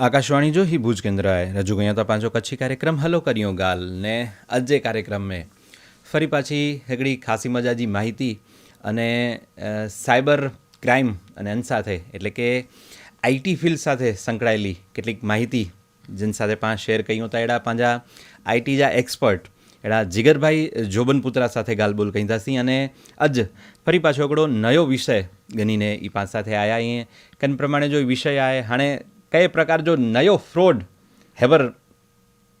આકાशवाणी जो ही भुज केंद्र आहे રજૂ કર્યો હતા પાંચો કચ્છી કાર્યક્રમ હલો કર્યો ગાલ ને આજે કાર્યક્રમ મેં ફરી પાછી હેગડી ખાસી મજાજી માહિતી અને સાયબર ક્રાઇમ અને અંત સાથે એટલે કે આઈટી ફિલ્ડ સાથે સંકળાયેલી કેટલીક માહિતી જેન સાથે પાંચ શેર કહ્યું હતા એડા પાંજા આઈટી જા એક્સપર્ટ એડા જીગરભાઈ જોબનપુત્રા સાથે ગાલબોલ કહી હતા અને અજ ફરી પાછો એકડો નયો વિષય ગણીને એ પાંચ સાથે આયા અહીં કન પ્રમાણે જો વિષય આય હાણે કઈ પ્રકાર જો નયો ફ્રોડ હેવર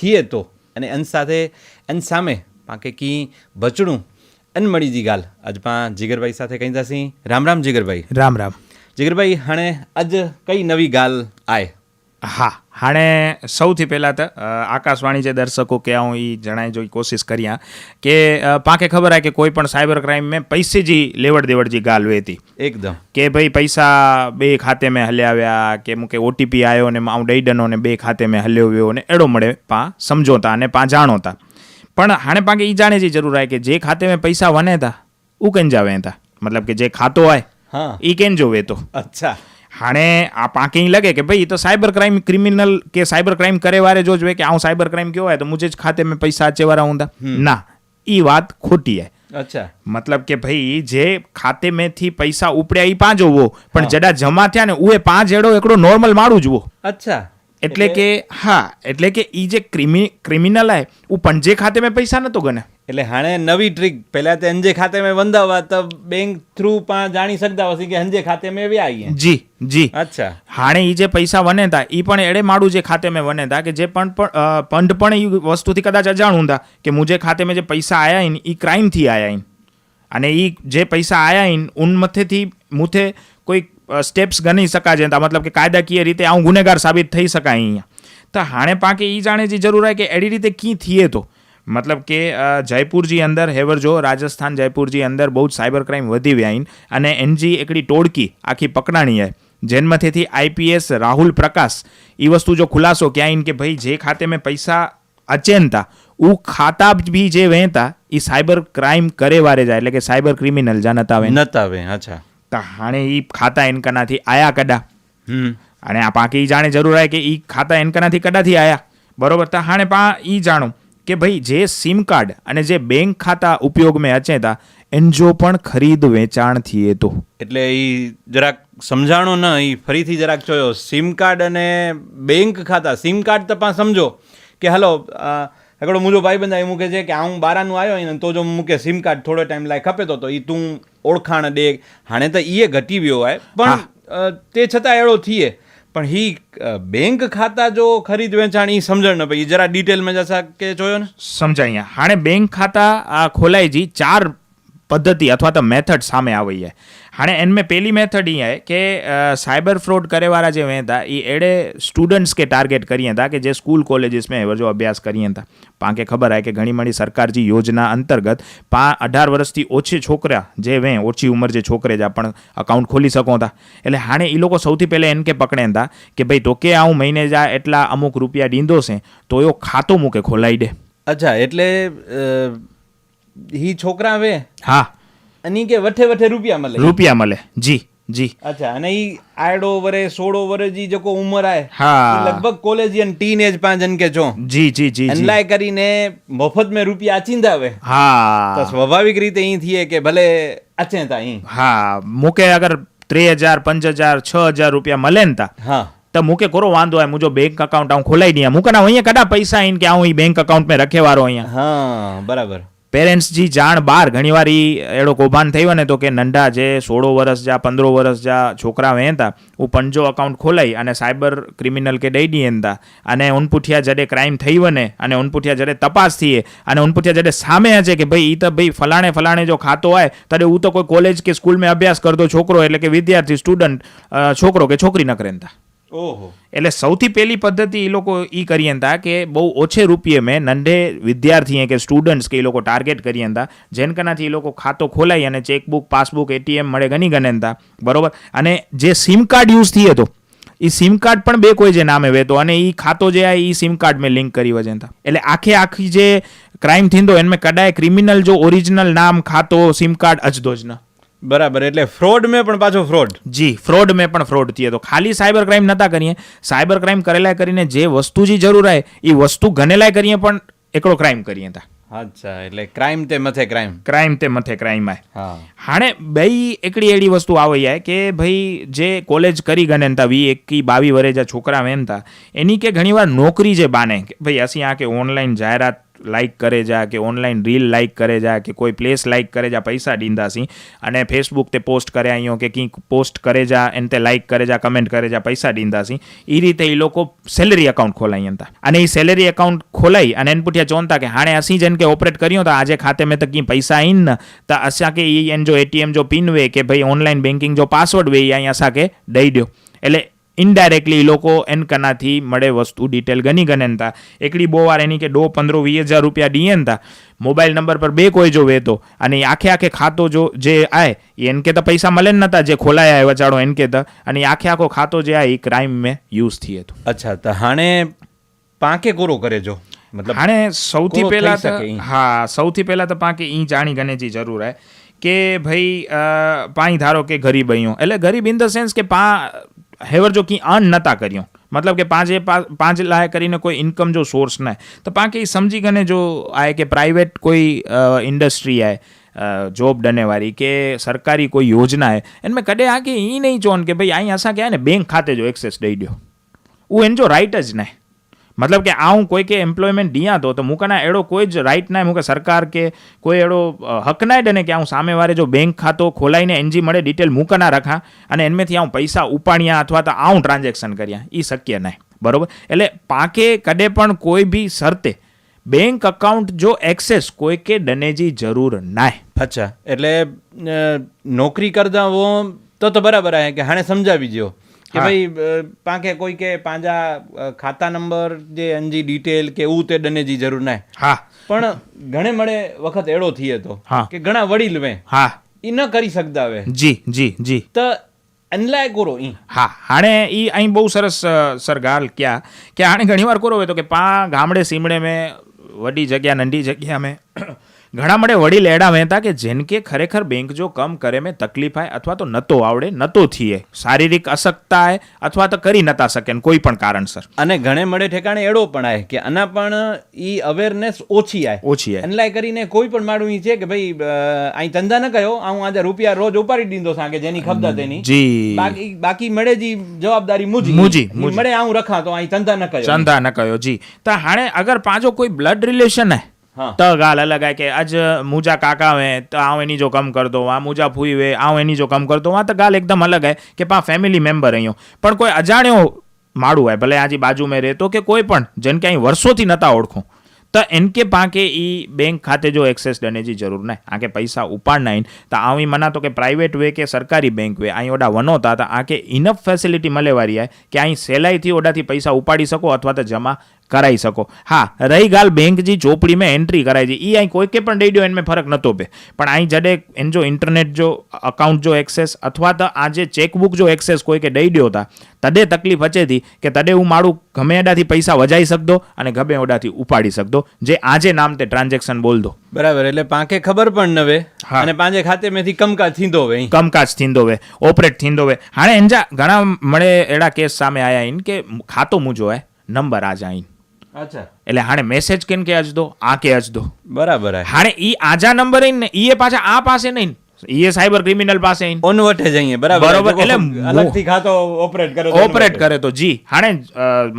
થઈએ તો અને એન સાથે એન સામે પાકે કી બચડું અન મળી જી ગાલ. આજ પા જીગરભાઈ સાથે કહી થશી? રામ રામ જીગરભાઈ. રામ રામ. જીગરભાઈ હણે આજ કઈ નવી ગાલ આય? હા. હાણે સૌથી પહેલાં તો આકાશવાણી જે દર્શકો કે હું એ જણાય જોઈ કોશિશ કર્યા કે પાકે ખબર આ કે કોઈ પણ સાયબર ક્રાઇમ મેં પૈસે જી લેવડ દેવડ જી ગાલ હતી એકદમ. કે ભાઈ પૈસા બે ખાતે મેં હલ્યાવ્યા કે મૂકે ઓટીપી આવ્યો ને હું દઈ ડનો ને બે ખાતે મેં હલ્યો ને એડો મળે પા સમજોતા અને પા જાણોતા. પણ હાણે પાકે એ જાણે જે જરૂર આવે કે જે ખાતે મેં પૈસા વને હતા ઉકેન જાવે હતા મતલબ કે જે ખાતો હોય હા. એ કેન જોવે તો અચ્છા. હાણે આ પાંક એ લગે કે ભાઈ તો સાયબર ક્રાઇમ ક્રિમિનલ કે સાયબર ક્રાઇમ કરે વારે જો જોઈએ કે આ સાયબર ક્રાઇમ કયો હોય તો મુજે જ ખાતે મેં પૈસા આચે વાળા હું ના એ વાત ખોટી હે. અચ્છા. મતલબ કે ભાઈ જે ખાતે મેથી પૈસા ઉપડ્યા એ પાંચ હોવો પણ જડા જમા થયા ને ઉએ પાંચ એડો એકડો નોર્મલ માળું જુઓ. અચ્છા. એટલે કે હા એટલે કે એ જે ક્રિમિ ક્રિમિનલ હે ઉ પણ જે ખાતે મેં પૈસા નતો ગણે એટલે હાણે નવી ટ્રીક પહેલા તે અંજે ખાતે મેં બંધાવા તો બેંક થ્રુ પણ જાણી શકતા હશે કે અંજે ખાતે મેં વ્યા આવીએ જી જી. અચ્છા. હાણે એ જે પૈસા વનેતા એ પણ એડે માડું જે ખાતે મેં વનેતા કે જે પણ પંડ પણ એ વસ્તુથી કદાચ અજાણું હતા કે મુજે ખાતે મેં જે પૈસા આયા ને એ ક્રાઇમથી આયા ને અને એ જે પૈસા આયા ને ઉન્મથેથી મુથે કોઈ સ્ટેપ્સ ગણી શકાય છે મતલબ કે કાયદાકીય રીતે આવું ગુનેગાર સાબિત થઈ શકાય અહીંયા. તો હાણે પાકે એ જાણે જે જરૂર હોય કે એડી રીતે કી થઈએ તો? મતલબ કે જયપુરજી અંદર હેવરજો રાજસ્થાન જયપુરજી અંદર બહુ જ સાયબર ક્રાઇમ વધી વ્યાઈન અને એનજી એકડી ટોળકી આખી પકડાણી હે. જેન્મથેથી આઈપીએસ રાહુલ પ્રકાશ એ વસ્તુ જો ખુલાસો ક્યાંય કે ભાઈ જે ખાતે મેં પૈસા અચેનતા ઉ ખાતા બી જે વહેતા એ સાયબર ક્રાઇમ કરે વારે જાય એટલે કે સાયબર ક્રિમિનલ જા નતા વે નતા વે અચ્છા. તા હાણે ઈ ખાતા એનકનાથી આયા કડા. હમ. અને આ પાકી જાણે જરૂર આય કે ઈ ખાતા એનકનાથી કડાથી આયા. બરોબર તા હાણે પા ઈ જાણો. કે ભાઈ જે સિમ કાર્ડ અને જે બેંક ખાતા ઉપયોગ ઉપયોગમાં અચેતા એનજો પણ ખરીદ વેચાણ થઈએ તો. એટલે એ જરાક સમજાણો ન એ ફરીથી જરાક જોયો. સિમ કાર્ડ અને બેંક ખાતા. સિમ કાર્ડ તો પણ સમજો કે હલો એકડો મુજો ભાઈબંધ એ મૂકે છે કે આ હું બારાનું આવ્યો ને તો જો મૂકે સિમ કાર્ડ થોડો ટાઈમ લાય ખપે તો એ તું ઓળખાણ દે. હાણે તો એ ઘટી ગયો હોય. પણ તે છતાં એડો થઈએ પણ હી બેંક ખાતા જો ખરીદ વેચાણ એ સમજણ ન ઈ જરા ડિટેલમાં જશા કે જોયો ને? સમજાય હાણે બેંક ખાતા આ ખોલાઈ જી ચાર પદ્ધતિ અથવા તો મેથડ સામે આવી છે. હાણે એનમેં પહેલી મેથડ એ હે કે સાયબર ફ્રોડ કરેવાળા જે વે હતા એ એડે સ્ટુડન્ટ્સ કે ટાર્ગેટ કરીએ હતા કે જે સ્કૂલ કોલેજીસ મેં જો અભ્યાસ કરીએ હતા. પાંકે ખબર આવે કે ઘણી મળી સરકારજી યોજના અંતર્ગત પા અઢાર વર્ષથી ઓછી છોકરા જે વે ઓછી ઉંમર જે છોકરે જ પણ અકાઉન્ટ ખોલી શકો હતા. એટલે હાણે એ લોકો સૌથી પહેલાં એને કે પકડે હતા કે ભાઈ તો કે આવું મહિને જા એટલા અમુક રૂપિયા દીંદો છે, તો એવો ખાતો મૂકે ખોલાઈ દે. અચ્છા, એટલે હી છોકરા આવે હા. અને કે વઠે વઠે રૂપિયા મળે. રૂપિયા મળે. જી જી. અચ્છા અને ઈ આડો વરે સોળો વરે જી જકો ઉંમર આય. હા. લગભગ કોલેજ યન ટીનેજ પાંજન કે છો. જી જી જી એનલાય કરીને મફત મે રૂપિયા આચિંદા આવે હા. તો સ્વાભાવિક રીતે ઈ થીએ કે ભલે અચે તા ઈ. હા મુકે અગર 3000 5000 6000 રૂપિયા મળે ને તા હા. તો મૂકે કોરો વાંધો આય. મુજો બેંક અકાઉન્ટ આવું ખોલાઈ નહીં મૂકે ના કડા પૈસા આઈને કે આવું બેંક અકાઉન્ટ મેં રખેવારો અહીંયા. હા બરાબર. પેરેન્ટ્સ જી જાણ બહાર ઘણીવાર એ એડો કૌભાંડ થયો ને તો કે નંઢા જે સોળો વર્ષ જા, પંદરો વર્ષ જા છોકરા વહેતા હું પંજો અકાઉન્ટ ખોલાઈ અને સાયબર ક્રિમિનલ કે દઈ દઈએ હતા અને ઉનપુઠિયા જડે ક્રાઇમ થઈ વને અને ઉનપુઠિયા જડે તપાસ થઈએ, અને ઉનપુઠિયા જડે સામે હશે કે ભાઈ એ તો ભાઈ ફલાણે ફલાણે જો ખાતો હોય ત્યારે હું તો કોઈ કોલેજ કે સ્કૂલમાં અભ્યાસ કરતો છોકરો એટલે કે વિદ્યાર્થી સ્ટુડન્ટ છોકરો કે છોકરી ન એટલે સૌથી પહેલી પદ્ધતિ એ લોકો એ કરીએ હતા કે બહુ ઓછે રૂપિયે મેં નંઢે વિદ્યાર્થીએ કે સ્ટુડન્ટ્સ કે એ લોકો ટાર્ગેટ કરી હતા જેન કનાથી એ લોકો ખાતો ખોલાઈ અને ચેકબુક પાસબુક એટીએમ મળે ગણી ગણે હતા બરોબર? અને જે સિમ કાર્ડ યુઝ થઈએ તો એ સિમ કાર્ડ પણ બે કોઈ જે નામે વેતો અને એ ખાતો જે આ એ સિમ કાર્ડ મેં લિંક કરી વજે હતા એટલે આખે આખી જે ક્રાઇમ થીંદો મેં કડાય ક્રિમિનલ જો ઓરિજિનલ નામ ખાતો સિમ કાર્ડ અજદો જ ન બરાબર એટલે ફ્રોડ મેં પણ પાછો ફ્રોડ જી ફ્રોડ મેં પણ ફ્રોડ થયો. તો ખાલી સાયબર ક્રાઇમ નતા કરીએ. સાયબર ક્રાઇમ કરેલાય કરીને જે વસ્તુ જે જરૂર આવે એ વસ્તુ ગનેલાય કરીએ પણ એકડો ક્રાઇમ કરીએ હતા અચ્છા એટલે ક્રાઇમ તે મથે ક્રાઇમ ક્રાઇમ તે મથે ક્રાઇમ આય. હાણે બેય એકડી એડી વસ્તુ આવે જાય કે ભાઈ જે કોલેજ કરી ગને તા વી એકી બાવી વરે જા છોકરા વેનતા એની કે ઘણીવાર નોકરી જે બાને કે ભાઈ અસી આ કે ઓનલાઈન જાહેરાત લાઇક કરે જા કે ઓનલાઈન રીલ લાઇક કરે જા કે કોઈ પ્લેસ લાઇક કરે જા, પૈસા ડીંદાસી અને ફેસબુક તે પોસ્ટ કરે અહીંયા કે કંઈક પોસ્ટ કરે જા, એને તે લાઇક કરે જા કમેન્ટ કરે જા, પૈસા ડીંદાસી એ રીતે એ લોકો સેલરી એકાઉન્ટ ખોલાઈ હતા અને એ સેલરી એકાઉન્ટ ખોલાઈ અને એને પૂછ્યા ચોનતા કે હાણે અસી જન કે ઓપરેટ કર્યો તો આજે ખાતે મેં તો કંઈ પૈસા આઈન ને તો અસા કે એ એન જો એટીએમ જો પિન વે કે ભાઈ ઓનલાઈન બેન્કિંગ જો પાસવર્ડ વે એ અહીંયા અસા કે દઈ દો એટલે ઇનડાયરેક્ટલી એ લોકો એન કનાથી મળે વસ્તુ ડિટેલ ગની ગને તા. એકડી બહુ વાર એની કે દો પંદરો વીસ હજાર રૂપિયા ડીએ તા. મોબાઈલ નંબર પર બે કોઈ જો વેતો અને આખે આખે ખાતો જો જે આય એન કે તો પૈસા મળે જ નતા જે ખોલાયા વચાડો એન કે તો. અને આખે આખો ખાતો જે આ એ ક્રાઇમ મેં યુઝ થઈ હતો અચ્છા તો હાણે પાંકે કોરો કરે જો? મતલબ હાણે સૌથી પહેલા તો હા સૌથી પહેલા તો પાંકે ઈ જાણી ગણે જી જરૂર હે. કે ભાઈ પાણી ધારો કે ગરીબ અહીંયા એટલે ગરીબ ઇન ધ સેન્સ કે પા હેવર જો કી અર્ન નતા કર્યું, મતલબ કે પાંચ એ પાંચ લાયક કરીને કોઈ ઇન્કમ જો સોર્સ ના તો પાંચ એ સમજી ગને જો આય કે પ્રાઇવેટ કોઈ ઇન્ડસ્ટ્રી આય જોબ डने वारी કે સરકારી કોઈ યોજના હે એનમે કદે આ કે ઈ નહીં જોન કે ભાઈ અહીં આશા કે ને બેંક ખાતે જો એક્સેસ દઈ દો હું એન જો રાઈટ જ નહીં. મતલબ કે હું કોઈ કે એમ્પ્લોયમેન્ટ દિયા તો તો મૂકના એડો કોઈ જ રાઇટ ના, મૂકે સરકાર કે કોઈ એડો હક ના ડને કે આવું સામેવારે જો બેંક ખાતો ખોલાઈને એનજી મળે ડિટેલ મૂકના રખા, અને એનમેથી આ પૈસા ઉપાડ્યા અથવા તો આવું ટ્રાન્ઝેક્શન કર્યા એ શક્ય નહીં. બરાબર? એટલે પાકે કદે પણ કોઈ બી શરતે બેંક અકાઉન્ટ જો એક્સેસ કોઈ કે ડનેજી જરૂર ના અચ્છા. એટલે નોકરી કરતા વો તો તો બરાબર હે કે હાણે સમજાવી જો કે. ભાઈ પાંખે કોઈ કે પાંજા ખાતા નંબર જે અંજી ડિટેલ કે એવું તે ડનેજી જરૂર ના હા. પણ ઘણે મળે વખત એડો થઈએ તો કે ઘણા વડીલ વે હા. ઈ ન કરી શકતા હવે જી જી જી. તો અનલાય કોરો ઈ. હા હાણે ઈ અહીં બહુ સરસ સર ગાલ ક્યાં કે હાણે ઘણીવાર કોરો હોય તો કે પા ગામડે સીમડે મેં વડી જગ્યા નંઢી જગ્યા મેં ઘણા મળે વડીલ એડા વહેતા કે જેન કે ખરેખર બેંક જો કમ કરે મેં તકલીફ આય અથવા તો નતો આવડે નતો થઈએ શારીરિક અશક્તા આય અથવા તો કરી નતા શકે કોઈ પણ કારણસર. અને ઘણે મળે ઠેકાણે એડો પણ આય કે આના પણ ઈ અવેરનેસ ઓછી આય. ઓછી આય. એનલાય કરીને કોઈ પણ માણું ઈ છે કે ભાઈ અહીં ધંધા ન કયો હું આજે રૂપિયા રોજ ઉપાડી દીધો સાંગે જેની ખબર તેની. જી. બાકી બાકી મળે જી જવાબદારી મુજી. મુજી, મળે હું રખા તો અહીં ધંધા ન કયો ધંધા ન કયો જી. તો હાણે અગર પાછો કોઈ બ્લડ રિલેશન હે હા. તો ગાલ અલગ આય કે આજ મુજા કાકા વે, તો આઉं એની જો કમ કરતો, આ મુજા ફૂઈ વે આઉં એની જો કમ કરતો, આ તો ગાલ એકદમ અલગ હે કે પા ફેમિલી મેમ્બર અહીંયા પણ કોઈ અજાણ્યો માળું હોય ભલે આજી બાજુ મેં રહેતો કે કોઈ પણ જેમ કે અહીં વર્ષોથી નતા ઓળખું. તો એનકે પાંકે ઈ બેંક ખાતે જો એક્સેસ ડનેજી જરૂર નહીં. આકે પૈસા ઉપાડ નાઈન તો આવી મના તો કે પ્રાઇવેટ વે કે સરકારી બેંક વે અહીં ઓડા વનોતા, તો આકે ઇનફ ફેસિલિટી મળે વારી આય કે અહીં સહેલાઈથી ઓડાથી પૈસા ઉપાડી શકો અથવા તો જમા કરાઈ શકો. હા રહી ગાલ બેંક જી ચોપડી में એન્ટ્રી કરાવી છે. એ અહીં કોઈ કે પણ દો એનમે ફરક નહોતો પે. પણ અહીં જડે એન જો ઇન્ટરનેટ જો અકાઉન્ટ જો એક્સેસ અથવા તો આ જે ચેકબુક જો એક્સેસ કોઈ કે દઈ દો હતા તડે તકલીફથી કે તડે હું મારું ગમે એડાથી પૈસા વજાઈ શકદો અને ગમે ઓડાથી ઉપાડી શકદો. જે આજે નામ તે ટ્રાન્ઝેક્શન બોલ દો બરાબર એટલે પાંખે ખબર પણ ન વે હા. અને પાંજે ખાતે મેથી કમકાજ થીંદો વે. કમકાજ થીંદો વે ઓપરેટ થીંદો વે. હાણે એંજા ઘણા મળે એડા કેસ સામે આયા ઇન કે ખાતો મુજો હે નંબર આ અચ્છા એટલે હાણે મેસેજ કેન કે આજ દો? આ કે આજ દો. બરાબર હાણે ઈ આજા નંબર ઈ ને ઈ પાછા આ પાસે નહીં ઈ સાયબર ક્રિમિનલ પાસે ઓનવર્ટ જ અહીં બરાબર બરાબર એટલે અલગથી ખાતો ઓપરેટ કરે ઓપરેટ કરે તો. જી હાણે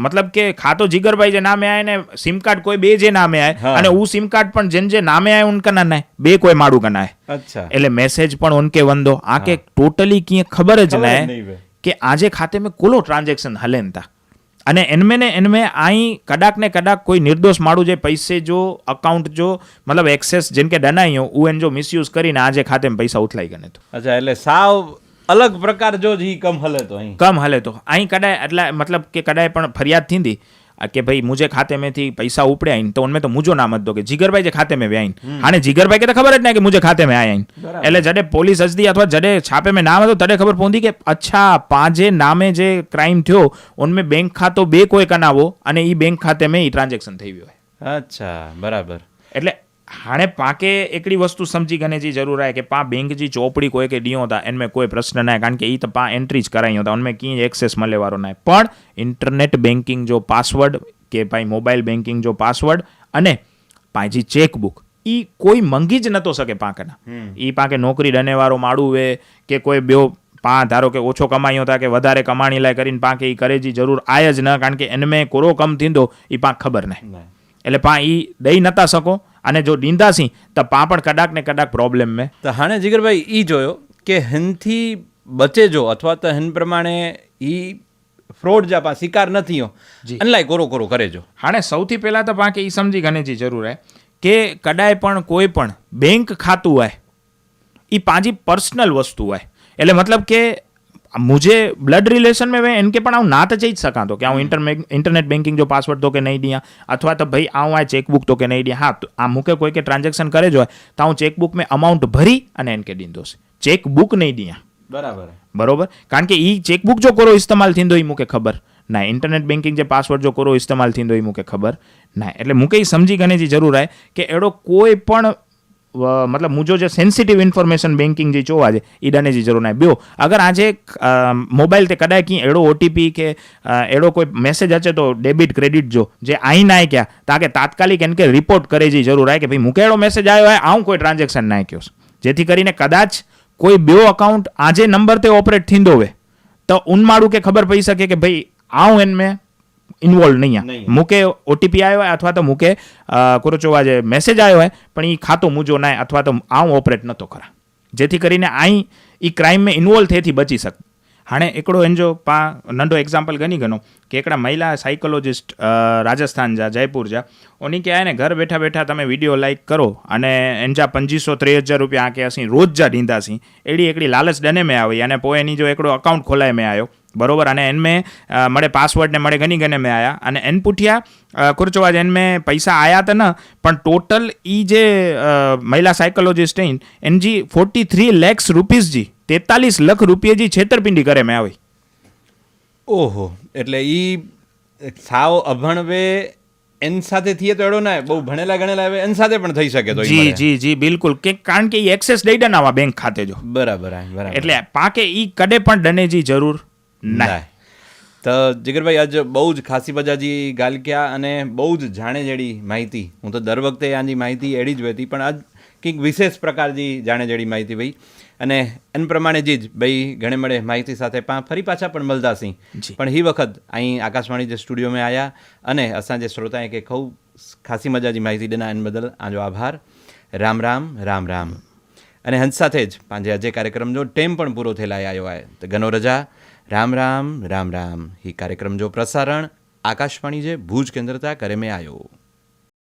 મતલબ કે ખાતો જીગરભાઈ જે નામે આય ને સિમ કાર્ડ કોઈ બે જે નામે આય અને હું સિમ કાર્ડ પણ જેન જે નામે આય ઉનકા ના નાય બે કોઈ માડું કના અચ્છા. એટલે મેસેજ પણ ઉનકે વંદો. આ કે ટોટલી કીએ ખબર જ નાય કે આજે ખાતે મેં કોલો ટ્રાન્ઝેક્શન હલેન તા અને એનમે ને એનમે અહીં કડાક ને કડાક કોઈ નિર્દોષ માળું જે પૈસે જો અકાઉન્ટ જો મતલબ એક્સેસ જેમ કે ડનાયો ઉ એન જો મિસયુઝ કરીને આજે ખાતે પૈસા ઉથલાઈ ગને તો. અચ્છા એટલે સાવ અલગ પ્રકાર જો જ કમ હલે તો અહીં. કમ હલે તો. અહીં કડાય એટલે મતલબ કે કડાય પણ ફરિયાદ થીંદી કે ભાઈ મુજે ખાતે મેથી પૈસા ઉપડે આઈન તો ઉનમે તો મુજો નામ હતો કે જીગરભાઈ જે ખાતે મેં વ્યાઈન. અને જીગરભાઈ કે તો ખબર જ ના કે મુજે ખાતે મેં આઈન એટલે જડે પોલીસ હજદી અથવા જડે છાપે મેં નામ હતું તડે ખબર પહોંચી કે અચ્છા પાંજે નામે જે ક્રાઇમ થયો ઉનમે બેંક ખાતો બે કોઈ કનાવો અને એ બેંક ખાતે મેં ટ્રાન્ઝેક્શન થઈ ગયો અચ્છા બરાબર. એટલે हाणे पांखे हिकिड़ी वस्तू सम्झी करे जी ज़रूरु आहे की पाण बैंक जी चोपड़ी कोई खे ॾियूं था इन में कोई प्रश्न न आहे कारण की हीअ त पाण एंट्री ज करायूं था उनमें कीअं एक्सेस मिले वारो न आहे पण इंटरनेट बैंकिंग जो पासवर्ड के भाई मोबाइल बैंकिंग जो पासवर्ड अने पंहिंजी चेकबुक ઈ કોઈ મંગી જ નતો શકે પાં કના ઈ પાં કે નौकरी ડને વાળો માડું વે કે કોઈ બ્યો પાં ધારો કે ઓછો કમાયો હતા કે વધારે કમાણી લાય કરીને પાં કે ઈ કરે જી જરૂર આય જ ન કારણ કે એનમે કોરો કમ થીંદો ઈ પાં ખબર નહીં એટલે પા એ દઈ નતા શકો અને જો દીંદાસી તો પા પણ કડાક ને કડાક પ્રોબ્લેમ મેં. તો હાણે જીગરભાઈ એ જોયો કે હિનથી બચે જો અથવા તો હિન પ્રમાણે એ ફ્રોડ જા પા શિકાર નથી હો. અનલાય કોરો કોરો કરે જો હાણે સૌથી પહેલાં તો પા કે એ સમજી ગણેજી જરૂર હે કે કડાય પણ કોઈ પણ બેંક ખાતું હોય એ પાજી પર્સનલ વસ્તુ હોય. એટલે મતલબ કે मुझे ब्लड रिलेशन में वे इनके पण आऊं ना त चई सघां थो की आऊं इंटर इंटरनेट बैंकिंग जो पासवर्ड तो की नहीं ॾियां अथवा त भई आऊं आहे चेकबुक तो की नहीं ॾियां हा तो आ मूंखे कोई के ट्रांजेक्शन करे जो आहे त आऊं चेकबुक में अमाउंट भरी अने इनके ॾींदुसि चेकबुक नहीं ॾियां બરાબર બરોબર કારણ કે એ ચેકબુક જો કોરો ઇસ્તેમાલ થીંદો એ મૂંखे ખબર ના ઇન્ટરનેટ બેન્કિંગ જે પાસવર્ડ જો કોરો ઇસ્તેમાલ થીંદો એ મૂંखे ખબર ના એટલે મૂંखे એ સમજી ગણે જે જરૂર આવે કે એડો કોઈ પણ મતલબ મુજો જે સેન્સિટિવ ઇન્ફોર્મેશન બેન્કિંગ જે જોવા છે એ ડને જે જરૂર ના બ્યો અગર આજે મોબાઈલ તે કદાચ કી એડો ઓટીપી કે એડો કોઈ મેસેજ અચે તો ડેબિટ ક્રેડિટ જો, જે આઈ નાય ક્યાં તાકે તાત્કાલિક એને કે રિપોર્ટ કરે જે જરૂર આય કે ભાઈ મૂકે એડો મેસેજ આવ્યો હોય આવું કોઈ ટ્રાન્ઝેક્શન નાખ્યો જેથી કરીને કદાચ કોઈ બ્યો અકાઉન્ટ આજે નંબર તે ઓપરેટ થીંદો હોય, તો ઉનમાળું કે ખબર પડી શકે કે ભાઈ આવું એને મેં ઇન્વોલ્વ નહીં આ. મૂકે ઓટીપી આવ્યો હોય અથવા તો મૂકે કોરોચોવા જે મેસેજ આવ્યો હોય પણ એ ખાતું મૂજો ના અથવા તો આવું ઓપરેટ નહોતો ખરા જેથી કરીને અહીં એ ક્રાઇમમાં ઇન્વોલ્વ થયેથી બચી શકે. હાણે એકડો એનજો પા નંઢો એક્ઝામ્પલ ગણી ગનો કે એકડા મહિલા સાયકોલોજિસ્ટ રાજસ્થાન જા જયપુર જા ઓની કે આને ઘર બેઠા બેઠા તમે વીડિયો લાઇક કરો અને એનજા પંચીસો ત્રેવીસ હજાર રૂપિયા આંકે હશે રોજ જા ઢીંધા સી એડી એકડી લાલચ ડને મેં આવી અને પોએની જો એકડો અકાઉન્ટ ખોલાય મેં આવ્યો बरोबर अने इनमें मड़े पासवर्ड ने मड़े घनी घने में आया अने एन पूठिया कुरचवा जैन में पैसा आया तो न પણ ટોટલ ઈ જે મહિલા સાયકોલોજિસ્ટ એન એનજી ફોર્ટી થ્રી લેક્સ રૂપીસજી તેતાલીસ લાખ રૂપિયાજી છેતરપિંડી કરે મેં આવી. ઓહો એટલે ઈ સાવ અભણવે એન સાથે થઈએ તો એડો ના બહુ ભણેલા ગણેલા હવે એન સાથે પણ થઈ શકે તો જી જી જી બિલકુલ. કે કારણ કે એ એક્સેસ દઈ દેનાવા બેંક ખાતે જો. બરાબર બરાબર. એટલે પાકે ઈ કડે પણ ડનેજી જરૂર. ના. તો જીગરભાઈ આજ બહુ જ ખાસી બજાજી ગાલ ક્યાં અને બહુ જ જાણે જેડી માહિતી. હું તો દર વખતે આની માહિતી એડી જ વહેતી પણ આજ કંઈક વિશેષ પ્રકારની જાણે જેડી માહિતી ભાઈ. અને એન પ્રમાણે જી જ ભાઈ ઘણે મળે માહિતી સાથે પા ફરી પાછા પણ મળતાશી પણ એ વખત અહીં આકાશવાણી જે સ્ટુડિયોમાં આવ્યા અને અસાંજે શ્રોતાએ કે ખૂબ ખાસી મજાજી માહિતી દેના એન બદલ આજો આભાર. રામ રામ રામ રામ. અને હંસ સાથે જ પાંજે આજે કાર્યક્રમનો ટેમ પણ પૂરો થયેલા આવ્યો હોય તો ઘણો રજા. રામ રામ રામ રામ. ही કાર્યક્રમ જો પ્રસારણ, આકાશવાણી જે ભુજ કેન્દ્રતા કરે મેં આવ્યો